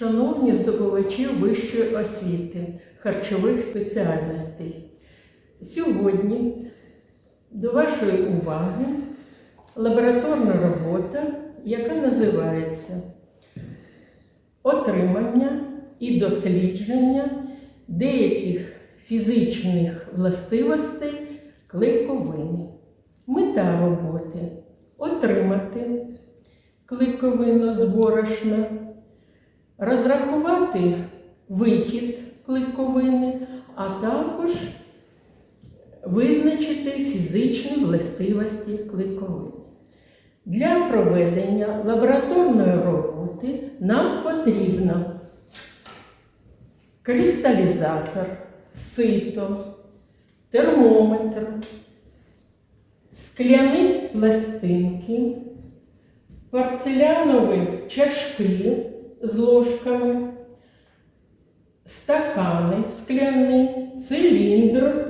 Шановні здобувачі вищої освіти, харчових спеціальностей, сьогодні до вашої уваги лабораторна робота, яка називається Отримання і дослідження деяких фізичних властивостей клейковини. Мета роботи отримати клейковину з борошна, розрахувати вихід клейковини, а також визначити фізичні властивості клейковини. Для проведення лабораторної роботи нам потрібно кристалізатор, сито, термометр, скляні пластинки, порцелянові чашки з ложками, стакани скляні, циліндр,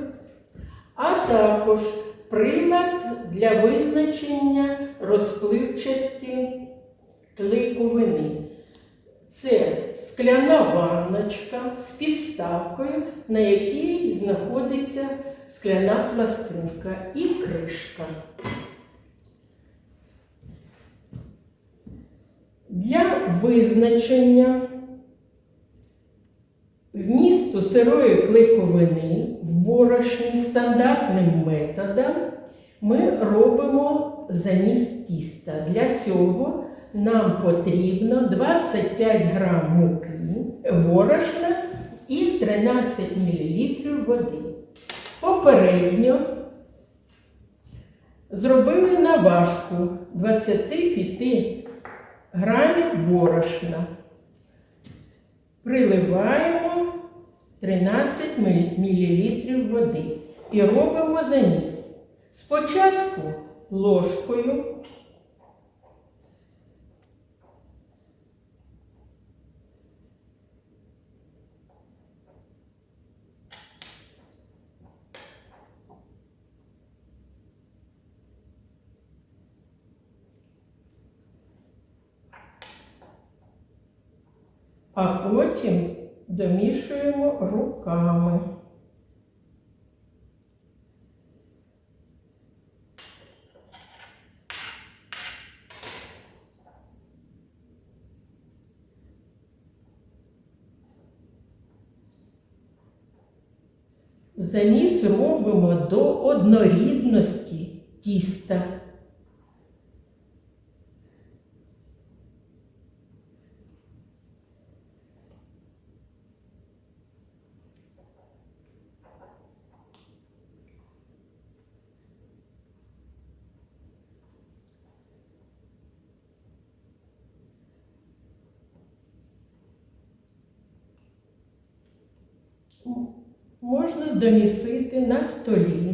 а також прилад для визначення розпливчасті клейковини. Це скляна ванночка з підставкою, на якій знаходиться скляна пластинка і кришка. Для визначення вмісту сирої клейковини в борошні стандартним методом ми робимо заміс тіста. Для цього нам потрібно 25 грам муки, борошна і 13 мл води. Попередньо зробили наважку 25 грамів борошна. Приливаємо 13 мл води і робимо заніс. Спочатку ложкою. А потім домішуємо руками. Заміс робимо до однорідності тіста. Можна домісити на столі.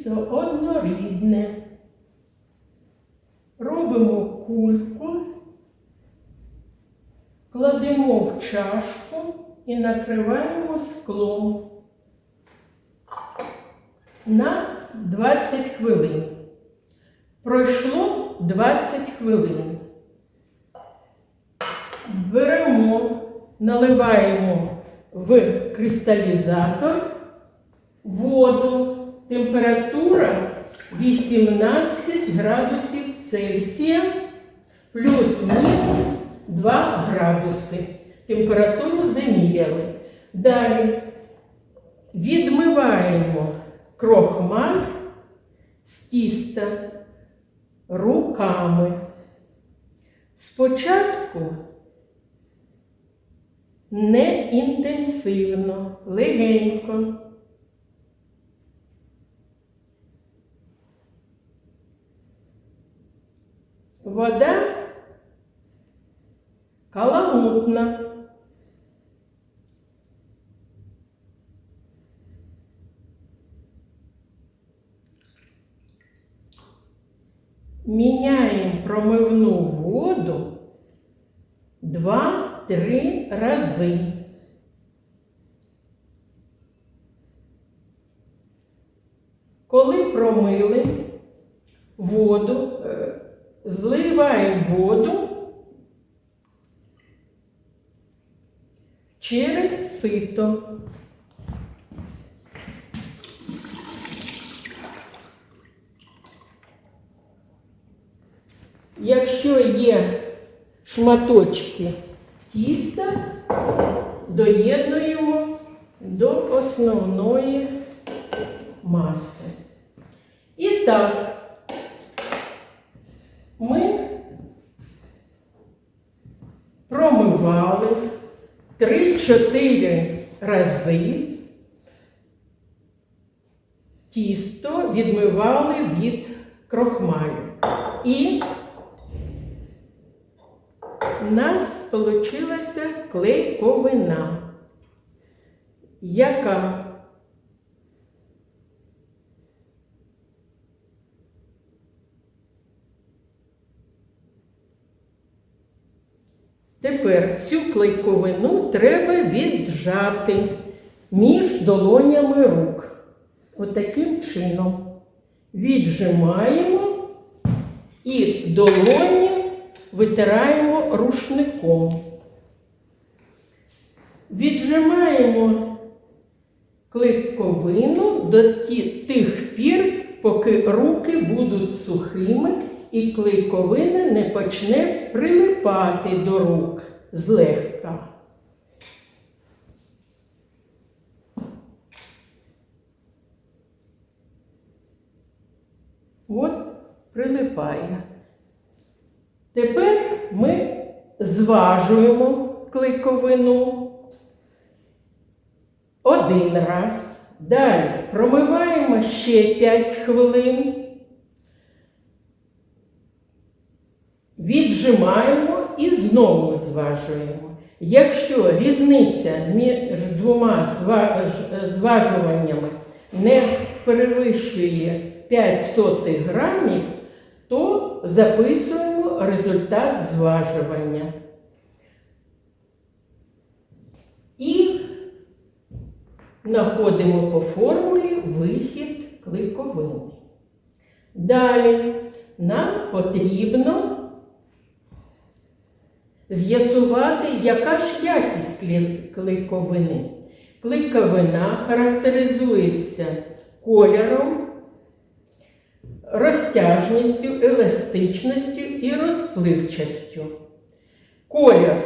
Тісто однорідне. Робимо кульку, кладемо в чашку і накриваємо склом на 20 хвилин. Пройшло 20 хвилин. Беремо, наливаємо в кристалізатор воду. Температура 18 градусів Цельсія плюс-мінус 2 градуси. Температуру заміряли. Далі відмиваємо крохмаль з тіста руками. Спочатку не інтенсивно, легенько. Вода каламутна. Міняємо промивну воду два-три рази. Коли промили воду, е, зливаємо воду через сито. Якщо є шматочки тіста, доєднуємо до основної маси. І так, ми промивали 3-4 рази. Тісто відмивали від крохмалю. І у нас вийшла клейковина, яка Тепер цю клейковину треба віджати між долонями рук. Отаким чином віджимаємо і долоні витираємо рушником. Віджимаємо клейковину до тих пір, поки руки будуть сухими і клейковина не почне прилипати до рук злегка. От прилипає. Тепер ми зважуємо клейковину один раз. Далі промиваємо ще 5 хвилин. Віджимаємо і знову зважуємо. Якщо різниця між двома зважуваннями не перевищує 5 сотих грамів, то записуємо результат зважування. І знаходимо по формулі вихід клейковини. Далі нам потрібно з'ясувати, яка ж якість клейковини. Клейковина характеризується кольором, розтяжністю, еластичністю і розпливчастю. Колір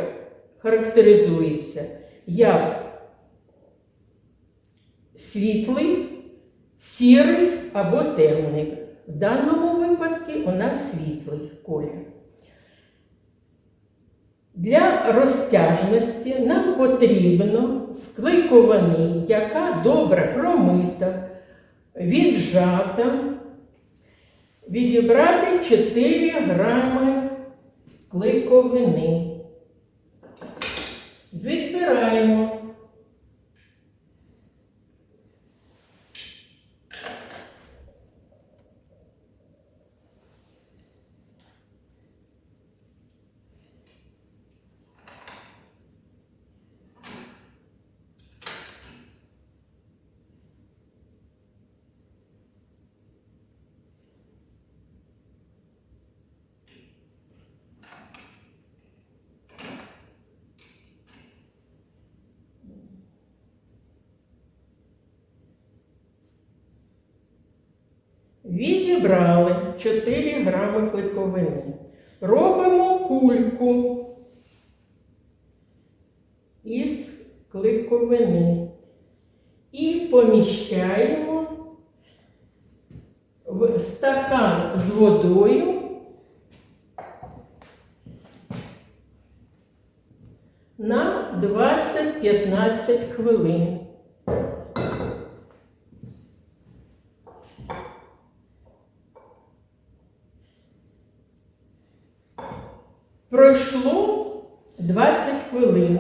характеризується як світлий, сірий або темний. В даному випадку у нас світлий колір. Для розтяжності нам потрібно з клейковини, яка добре промита, віджата, відібрати 4 грами клейковини. Відбираємо. Відібрали 4 грами клейковини. Робимо кульку із клейковини і поміщаємо в стакан з водою на 20-15 хвилин. Пройшло 20 хвилин.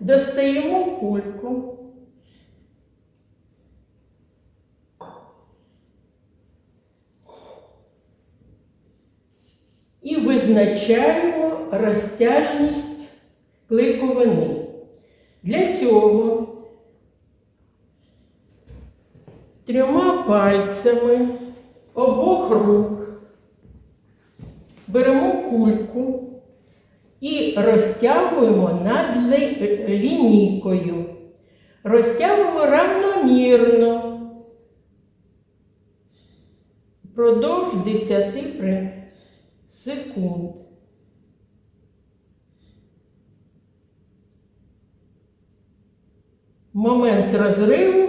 Достаємо кульку. І визначаємо розтяжність клейковини. Для цього трьома пальцями обох рук беремо кульку і розтягуємо над лінійкою. Розтягуємо равномірно впродовж 10 секунд. Момент розриву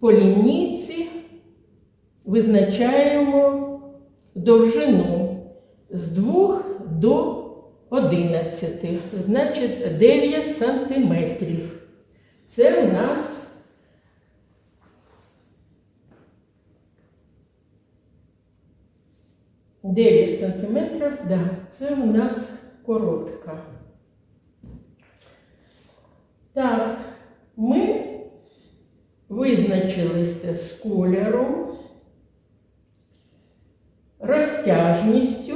по лінійці визначаємо довжину з 2 до 11, значить 9 сантиметрів. Це у нас Дев'ять сантиметрів, да, це у нас коротка. Так, ми визначилися з кольором, розтяжністю.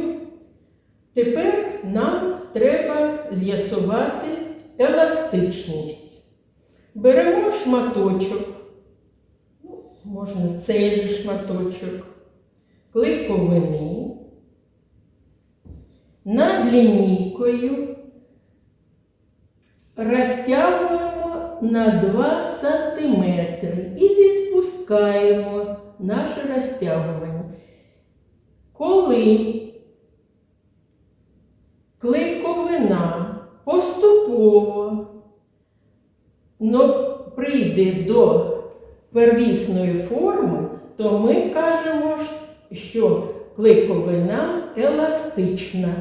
Тепер нам треба з'ясувати еластичність. Беремо шматочок, ну, можна цей же шматочок, клейковини, над лінійкою розтягуємо на 2 см і відпускаємо наше розтягування. Коли клейковина поступово прийде до первісної форми, то ми кажемо, що клейковина еластична.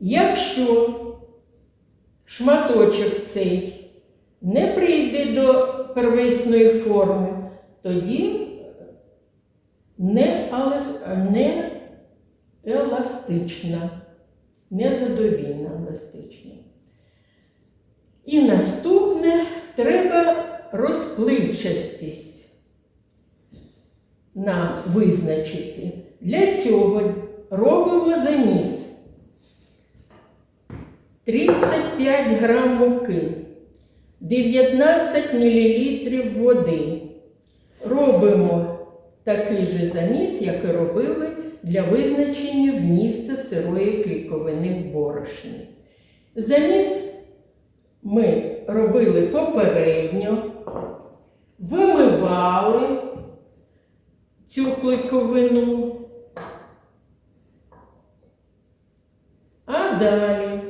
Якщо шматочок цей не прийде до первісної форми, тоді не, не еластична, незадовільна еластична. І наступне треба розпливчастість визначити. Для цього робимо заміс 35 грам муки, 19 мл води. Робимо такий же заміс, як і робили для визначення вмісту сирої клейковини в борошні. Заміс ми робили попередньо, вимивали цю клейковину, а далі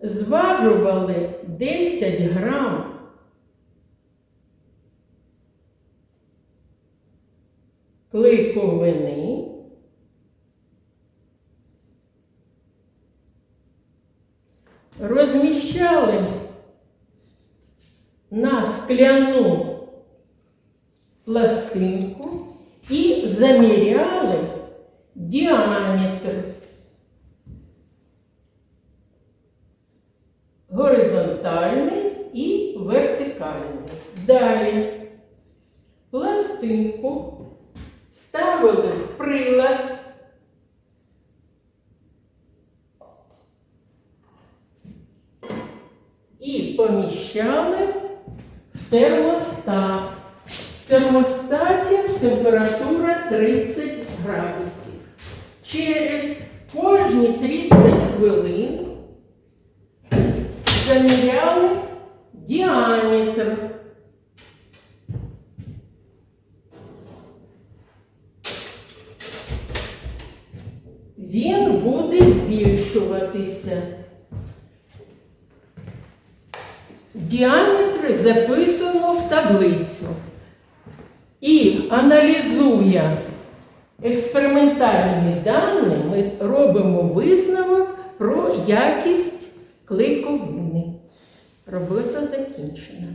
зважували 10 грам клейковини. Розміщали на скляну пластинку і заміряли діаметр горизонтальний і вертикальний. Далі пластинку ставили в прилад. І поміщали в термостат. В термостаті температура 30 градусів. Через кожні 30 хвилин заміряли діаметр. Він буде збільшуватися. Діаметри записуємо в таблицю і аналізує експериментальні дані, ми робимо висновок про якість клейковини. Робота закінчена.